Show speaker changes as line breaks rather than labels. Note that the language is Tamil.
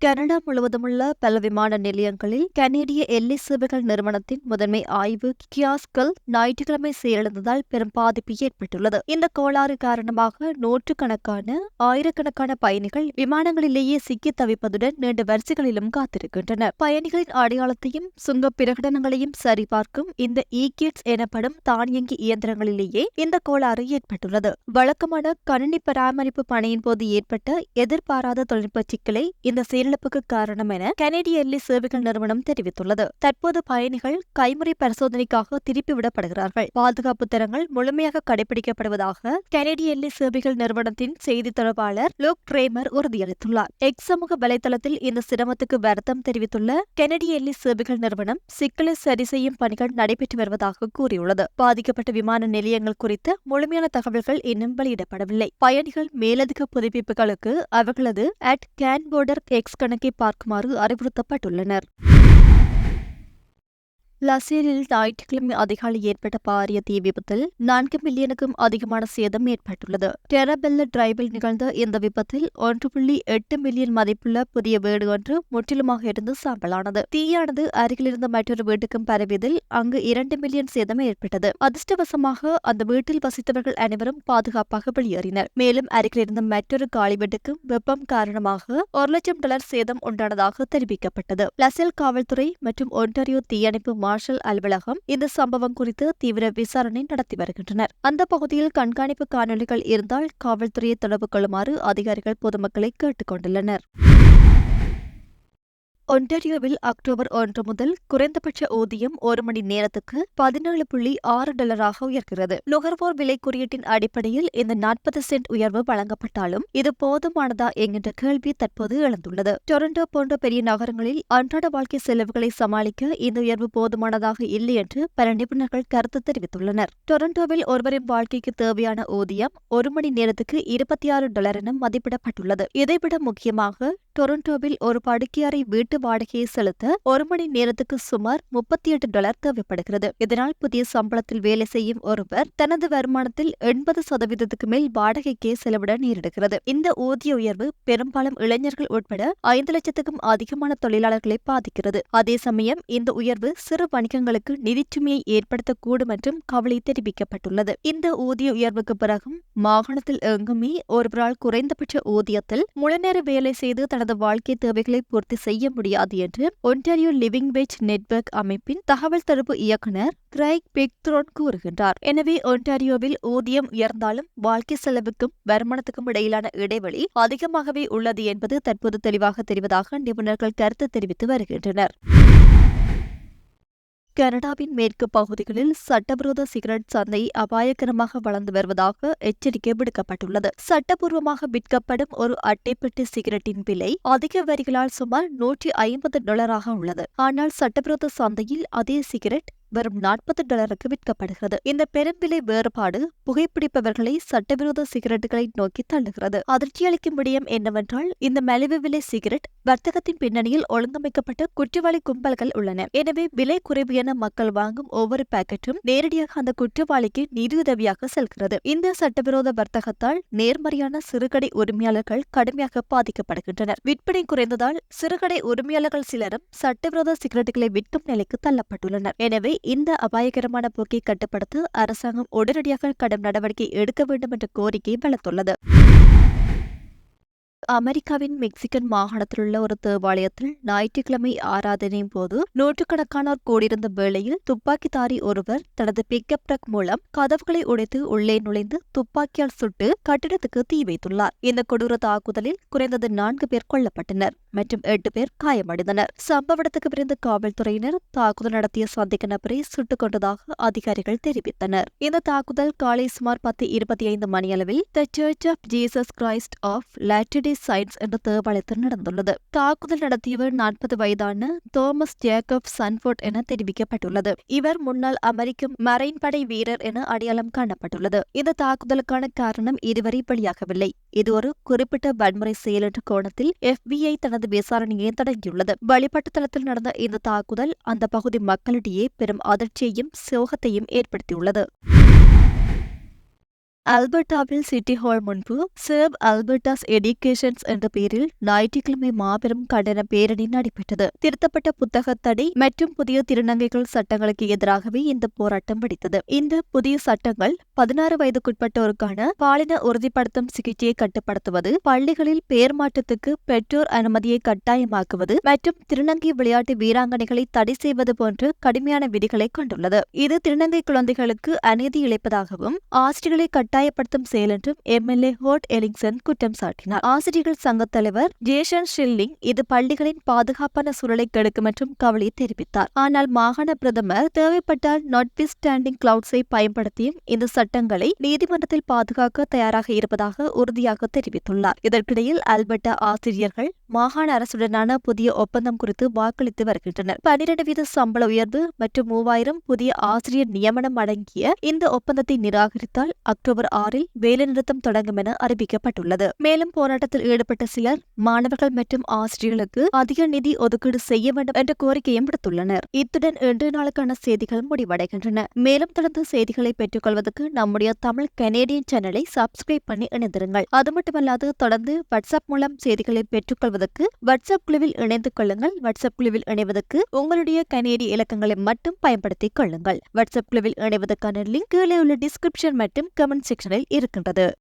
கனடா முழுவதுமுள்ள பல விமான நிலையங்களில் கனேடிய எல்லை சேவைகள் நிறுவனத்தின் முதன்மை ஆய்வு கியாஸ்கள் ஞாயிற்றுக்கிழமை செயலிழந்ததால் பெரும் பாதிப்பு ஏற்பட்டுள்ளது. இந்த கோளாறு காரணமாக நூற்றுக்கணக்கான ஆயிரக்கணக்கான பயணிகள் விமானங்களிலேயே சிக்கித் தவிப்பதுடன் நீண்ட வரிசைகளிலும் காத்திருக்கின்றனர். பயணிகளின் அடையாளத்தையும் சுங்க பிரகடனங்களையும் சரிபார்க்கும் இந்த இ கிட்ஸ் எனப்படும் தானியங்கி இயந்திரங்களிலேயே இந்த கோளாறு ஏற்பட்டுள்ளது. வழக்கமான கணினி பராமரிப்பு பணியின் போது ஏற்பட்ட எதிர்பாராத தொழில்நுட்ப சிக்கலை இந்த உயிரிழப்புக்கு காரணம் என கனேடிய எல்லை சேவைகள் நிறுவனம் தெரிவித்துள்ளது. தற்போது பயணிகள் கைமுறை பரிசோதனைக்காக திருப்பிவிடப்படுகிறார்கள் பாதுகாப்பு தரங்கள் முழுமையாக கடைபிடிக்கப்படுவதாக கனேடிய எல்லை சேவைகள் நிறுவனத்தின் செய்தி தொடர்பாளர் லோக் ட்ரேமர் உறுதியளித்துள்ளார். எக்ஸ் சமூக வலைதளத்தில் இந்த சிரமத்துக்கு வருத்தம் தெரிவித்துள்ள கனடிய எல்லை சேவைகள் நிறுவனம் சிக்கலை சரி செய்யும் பணிகள் நடைபெற்று வருவதாக கூறியுள்ளது. பாதிக்கப்பட்ட விமான நிலையங்கள் குறித்து முழுமையான தகவல்கள் இன்னும் வெளியிடப்படவில்லை. பயணிகள் மேலதிக புதுப்பிப்புகளுக்கு அவர்களது அட் கேன் போர்டர் எக்ஸ் கணக்கை பார்க்குமாறு அறிவுறுத்தப்பட்டுள்ளனர். லசேரில் ஞாயிற்றுக்கிழமை அதிகாலை ஏற்பட்ட பாரிய தீ விபத்தில் நான்கு மில்லியனுக்கும் அதிகமான சேதம் ஏற்பட்டுள்ளது. டெரபெல்ல டிரைவில் நிகழ்ந்த இந்த விபத்தில் ஒன்று புள்ளி எட்டு மில்லியன் மதிப்புள்ள புதிய வீடு ஒன்று முற்றிலுமாக இருந்து சாம்பலானது. தீயானது அருகிலிருந்த மற்றொரு வீட்டுக்கும் பரவியதில் அங்கு இரண்டு மில்லியன் சேதம் ஏற்பட்டது. அதிர்ஷ்டவசமாக அந்த வீட்டில் வசித்தவர்கள் அனைவரும் பாதுகாப்பாக வெளியேறினர். மேலும் அருகிலிருந்த மற்றொரு காலி வீட்டுக்கும் வெப்பம் காரணமாக ஒரு லட்சம் டாலர் சேதம் உண்டானதாக தெரிவிக்கப்பட்டது. லசேல் காவல்துறை மற்றும் ஒன்டாரியோ தீயணைப்பு மார்ஷல் அலுவலகம் இந்த சம்பவம் குறித்து தீவிர விசாரணை நடத்தி வருகின்றனர். அந்த பகுதியில் கண்காணிப்பு காணொலிகள் இருந்தால் காவல்துறையை தொடர்பு கொள்ளுமாறு அதிகாரிகள் பொதுமக்களை கேட்டுக்கொண்டுள்ளனர். ஒன்டாரியோவில் அக்டோபர் ஒன்று முதல் குறைந்தபட்ச ஊதியம் ஒரு மணி நேரத்துக்கு பதினேழு புள்ளி ஆறு டாலராக உயர்கிறது. நுகர்வோர் விலை குறியீட்டின் அடிப்படையில் இந்த நாற்பது சென்ட் உயர்வு வழங்கப்பட்டாலும் இது போதுமானதா என்கின்ற கேள்வி தற்போது எழுந்துள்ளது. டொரண்டோ போன்ற பெரிய நகரங்களில் அன்றாட வாழ்க்கை செலவுகளை சமாளிக்க இந்த உயர்வு போதுமானதாக இல்லை என்று பல நிபுணர்கள் கருத்து தெரிவித்துள்ளனர். டொரண்டோவில் ஒருவரின் வாழ்க்கைக்கு தேவையான ஊதியம் ஒரு மணி நேரத்துக்கு இருபத்தி ஆறு டாலர் என மதிப்பிடப்பட்டுள்ளது. இதைவிட முக்கியமாக டொரண்டோவில் ஒரு படுக்கையறை வீட்டு வாடகையை செலுத்த ஒரு மணி நேரத்துக்கு சுமார் முப்பத்தி எட்டு டாலர் தேவைப்படுகிறது. இதனால் புதிய சம்பளத்தில் வேலை செய்யும் ஒருவர் தனது வருமானத்தில் எண்பது சதவீதத்துக்கு மேல் வாடகைக்கே செலவிட நேரிடுகிறது. இந்த ஊதிய உயர்வு பெரும்பாலும் இளைஞர்கள் உட்பட ஐந்து லட்சத்துக்கும் அதிகமான தொழிலாளர்களை பாதிக்கிறது. அதே சமயம் இந்த உயர்வு சிறு வணிகங்களுக்கு நிதிச்சுமையை ஏற்படுத்தக்கூடும் என்றும் கவலை தெரிவிக்கப்பட்டுள்ளது. இந்த ஊதிய உயர்வுக்கு பிறகும் மாகாணத்தில் எங்குமே ஒருவரால் குறைந்தபட்ச ஊதியத்தில் முழுநேர வேலை செய்து தனது வாழ்க்கை தேவைகளை பூர்த்தி செய்ய முடியாது என்று ஒன்டாரியோ லிவிங் வெஜ் நெட்வொர்க் அமைப்பின் தகவல் தடுப்பு இயக்குனர் கிரைக் பிக்த்ரோன் கூறுகின்றார். எனவே ஒன்டாரியோவில் ஊதியம் உயர்ந்தாலும் வாழ்க்கை செலவுக்கும் வருமானத்துக்கும் இடையிலான இடைவெளி அதிகமாகவே உள்ளது என்பது தற்போது தெளிவாக தெரிவதாக நிபுணர்கள் கருத்து தெரிவித்து வருகின்றனர். கனடாவின் மேற்கு பகுதிகளில் சட்டவிரோத சிகரெட் சந்தை அபாயகரமாக வளர்ந்து வருவதாக எச்சரிக்கை விடுக்கப்பட்டுள்ளது. சட்டபூர்வமாக விற்கப்படும் ஒரு அட்டைப்பெட்டி சிகரெட்டின் விலை அதிக வரிகளால் சுமார் நூற்றி ஐம்பது டாலராக உள்ளது. ஆனால் சட்டவிரோத சந்தையில் அதே சிகரெட் வரும் நாற்பது டாலருக்கு விற்கப்படுகிறது. இந்த பெரும் விலை வேறுபாடு புகைப்பிடிப்பவர்களை சட்டவிரோத சிகரெட்டுகளை நோக்கி தள்ளுகிறது. அதிர்ச்சியளிக்கும் விடயம் என்னவென்றால் இந்த மலிவு விலை சிகரெட் வர்த்தகத்தின் பின்னணியில் ஒழுங்கமைக்கப்பட்ட குற்றவாளி கும்பல்கள் உள்ளன. எனவே விலை குறைவு என மக்கள் வாங்கும் ஒவ்வொரு பாக்கெட்டும் நேரடியாக அந்த குற்றவாளிக்கு நிதியுதவியாக செல்கிறது. இந்த சட்டவிரோத வர்த்தகத்தால் நேர்மறையான சிறுகடை உரிமையாளர்கள் கடுமையாக பாதிக்கப்படுகின்றனர். விற்பனை குறைந்ததால் சிறுகடை உரிமையாளர்கள் சிலரும் சட்டவிரோத சிகரெட்டுகளை விற்கும் நிலைக்கு தள்ளப்பட்டுள்ளனர். எனவே இந்த அபாயகரமான போக்கை கட்டுப்படுத்த அரசாங்கம் உடனடியாக கடும் நடவடிக்கை எடுக்க வேண்டும் என்ற கோரிக்கை வளர்த்துள்ளது. அமெரிக்காவின் மெக்சிகன் மாகாணத்தில் உள்ள ஒரு தேவாலயத்தில் ஞாயிற்றுக்கிழமை ஆராதனையின் போது நூற்றுக்கணக்கானோர் கூடியிருந்த வேளையில் துப்பாக்கிதாரி ஒருவர் தனது பிக்கப் ட்ரக் மூலம் கதவுகளை உடைத்து உள்ளே நுழைந்து துப்பாக்கியால் சுட்டு கட்டிடத்துக்கு தீ வைத்துள்ளார். இந்த கொடூர தாக்குதலில் குறைந்தது நான்கு பேர் கொல்லப்பட்டனர் மற்றும் எட்டு பேர் காயமடைந்தனர். சம்பவ இடத்துக்கு காவல்துறையினர் தாக்குதல் நடத்திய சந்தேக நபரை சுட்டுக் கொண்டதாக அதிகாரிகள் தெரிவித்தனர். இந்த தாக்குதல் காலை சுமார் பத்து இருபத்தி ஐந்து மணியளவில் the church of Jesus Christ of latter day saints என்ற தேவாலயத்தில் நடந்துள்ளது தாக்குதல் நடத்தியவர் நாற்பது வயதான தோமஸ் ஜேக்கப் சன்ஃபோர்ட் என தெரிவிக்கப்பட்டுள்ளது இவர் முன்னாள் அமெரிக்க மரைன் படை வீரர் என அடையாளம் காணப்பட்டுள்ளது இந்த தாக்குதலுக்கான காரணம் இதுவரை வெளியாகவில்லை இது ஒரு குறிப்பிட்ட வன்முறை செயல் என்ற கோணத்தில் எஃபிஐ தனது விசாரணையை தொடங்கியுள்ளது வழிபாட்டு தளத்தில் நடந்த இந்த தாக்குதல் அந்த பகுதி மக்களிடையே பெரும் அதிர்ச்சியையும் சோகத்தையும் ஏற்படுத்தியுள்ளது அல்பர்டாவில் சிட்டி ஹால் முன்பு சர்வ் அல்பர்டாஸ் எடிகேஷன்ஸ் என்ற பெயரில் ஞாயிற்றுக்கிழமை மாபெரும் கண்டன பேரணி நடைபெற்றது திருத்தப்பட்ட புத்தக தடை மற்றும் புதிய திருநங்கைகள் சட்டங்களுக்கு எதிராகவே இந்த போராட்டம் வெடித்தது இந்த புதிய சட்டங்கள் பதினாறு வயதுக்குட்பட்டோருக்கான பாலின உறுதிப்படுத்தும் சிகிச்சையை கட்டுப்படுத்துவது பள்ளிகளில் பெயர் மாற்றத்துக்கு பெற்றோர் அனுமதியை கட்டாயமாக்குவது மற்றும் திருநங்கை விளையாட்டு வீராங்கனைகளை தடை செய்வது போன்ற கடுமையான விதிகளை கொண்டுள்ளது இது திருநங்கை குழந்தைகளுக்கு அநீதி இழைப்பதாகவும் ஆசிரியர்களை கட்டாயப்படுத்தும் செயல் என்றும் எம்எல்ஏ ஹோட் எலிங்சன் குற்றம் சாட்டினார். ஆசிரியர்கள் சங்கத் தலைவர் ஜேசன் ஷில்லிங் இது பள்ளிகளின் பாதுகாப்பான சூழலை கெடுக்கும் என்றும் கவலை தெரிவித்தார். ஆனால் மாகாண பிரதமர் தேவைப்பட்டால் நாட் ஸ்டாண்டிங் கிளவுட்ஸை பயன்படுத்தியும் இந்த சட்டங்களை நீதிமன்றத்தில் பாதுகாக்க தயாராக இருப்பதாக உறுதியாக தெரிவித்துள்ளார். இதற்கிடையில் அல்பர்டா ஆசிரியர்கள் மாகாண அரசுடனான புதிய ஒப்பந்தம் குறித்து வாக்களித்து வருகின்றனர். பனிரெண்டு வீத சம்பள உயர்வு மற்றும் மூவாயிரம் புதிய ஆசிரியர் நியமனம் அடங்கிய இந்த ஒப்பந்தத்தை நிராகரித்தால் அக்டோபர் ஆறில் வேலைநிறுத்தம் தொடங்கும் என அறிவிக்கப்பட்டுள்ளது. மேலும் போராட்டத்தில் ஈடுபட்ட சிலர் மாணவர்கள் மற்றும் ஆசிரியர்களுக்கு அதிக நிதி ஒதுக்கீடு செய்ய வேண்டும் என்ற கோரிக்கையும் விடுத்துள்ளனர். இத்துடன் இன்றைய நாளுக்கான செய்திகள் முடிவடைகின்றன. மேலும் தொடர்ந்து செய்திகளை பெற்றுக்கொள்வதற்கு நம்முடைய தமிழ் கனேடியன் சேனலை சப்ஸ்கிரைப் பண்ணி இணைந்திருங்கள். அது மட்டுமல்லாது தொடர்ந்து வாட்ஸ்அப் மூலம் செய்திகளை பெற்றுக்கொள்வதற்கு வாட்ஸ்அப் குழுவில் இணைந்து கொள்ளுங்கள். வாட்ஸ்அப் குழுவில் இணைவதற்கு உங்களுடைய கனேடிய இலக்கங்களை மட்டும் பயன்படுத்திக் கொள்ளுங்கள். வாட்ஸ்அப் குழுவில் இணைவதற்கான லிங்க் கீழே உள்ள டிஸ்கிரிப்ஷன் மற்றும் கமெண்ட் செக்ஷனில் இருக்கின்றது.